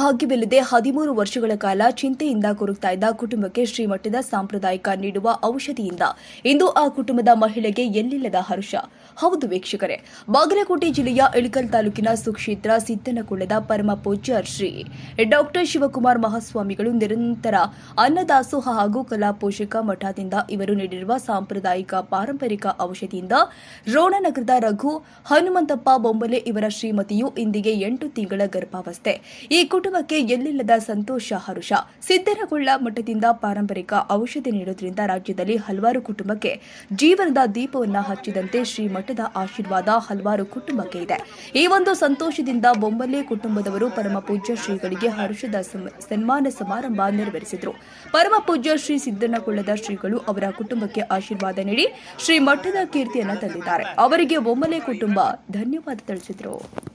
ಭಾಗ್ಯವಿಲ್ಲದೆ ಹದಿಮೂರು ವರ್ಷಗಳ ಕಾಲ ಚಿಂತೆಯಿಂದ ಕೊರಗ್ತಾ ಇದ್ದ ಕುಟುಂಬಕ್ಕೆ ಶ್ರೀಮಠದ ಸಾಂಪ್ರದಾಯಿಕ ನೀಡುವ ಔಷಧಿಯಿಂದ ಇಂದು ಆ ಕುಟುಂಬದ ಮಹಿಳೆಗೆ ಎಲ್ಲಿಲ್ಲದ ಹರ್ಷ. ಹೌದು ವೀಕ್ಷಕರೇ, ಬಾಗಲಕೋಟೆ ಜಿಲ್ಲೆಯ ಇಳಕಲ್ ತಾಲೂಕಿನ ಸುಕ್ಷೇತ್ರ ಸಿದ್ದನಕೊಳ್ಳದ ಪರಮ ಪೂಜ್ಯ ಶ್ರೀ ಡಾಕ್ಟರ್ ಶಿವಕುಮಾರ್ ಮಹಾಸ್ವಾಮಿಗಳು ನಿರಂತರ ಅನ್ನದಾಸೋಹ ಹಾಗೂ ಕಲಾ ಪೋಷಕ ಮಠದಿಂದ ಇವರು ನೀಡಿರುವ ಸಾಂಪ್ರದಾಯಿಕ ಪಾರಂಪರಿಕ ಔಷಧಿಯಿಂದ ರೋಣನಗರದ ರಘು ಹನುಮಂತಪ್ಪ ಬೊಂಬಲೆ ಇವರ ಶ್ರೀಮತಿಯು ಇಂದಿಗೆ ಎಂಟು ತಿಂಗಳ ಗರ್ಭಾವಸ್ಥೆ. ಈ ಕುಟುಂಬಕ್ಕೆ ಎಲ್ಲಿಲ್ಲದ ಸಂತೋಷ, ಹರುಷ. ಸಿದ್ದರಗೊಳ್ಳ ಮಠದಿಂದ ಪಾರಂಪರಿಕ ಔಷಧಿ ನೀಡುವುದರಿಂದ ರಾಜ್ಯದಲ್ಲಿ ಹಲವಾರು ಕುಟುಂಬಕ್ಕೆ ಜೀವನದ ದೀಪವನ್ನ ಹಚ್ಚಿದಂತೆ ಶ್ರೀ ಮಠದ ಆಶೀರ್ವಾದ ಹಲವಾರು ಕುಟುಂಬಕ್ಕೆ ಇದೆ. ಈ ಒಂದು ಸಂತೋಷದಿಂದ ಬೊಂಬಲೆ ಕುಟುಂಬದವರು ಪರಮ ಪೂಜ್ಯ ಶ್ರೀಗಳಿಗೆ ಹರುಷದ ಸನ್ಮಾನ ಸಮಾರಂಭ ನೆರವೇರಿಸಿದರು. ಪರಮ ಪೂಜ್ಯ ಶ್ರೀ ಸಿದ್ದನಗೊಳ್ಳದ ಶ್ರೀಗಳು ಅವರ ಕುಟುಂಬಕ್ಕೆ ಆಶೀರ್ವಾದ ನೀಡಿ ಶ್ರೀ ಮಠದ ಕೀರ್ತಿಯನ್ನು ತಂದಿದ್ದಾರೆ. ಅವರಿಗೆ ಬೊಮ್ಮಲೆ ಕುಟುಂಬ ಧನ್ಯವಾದ ತಿಳಿಸಿದರು.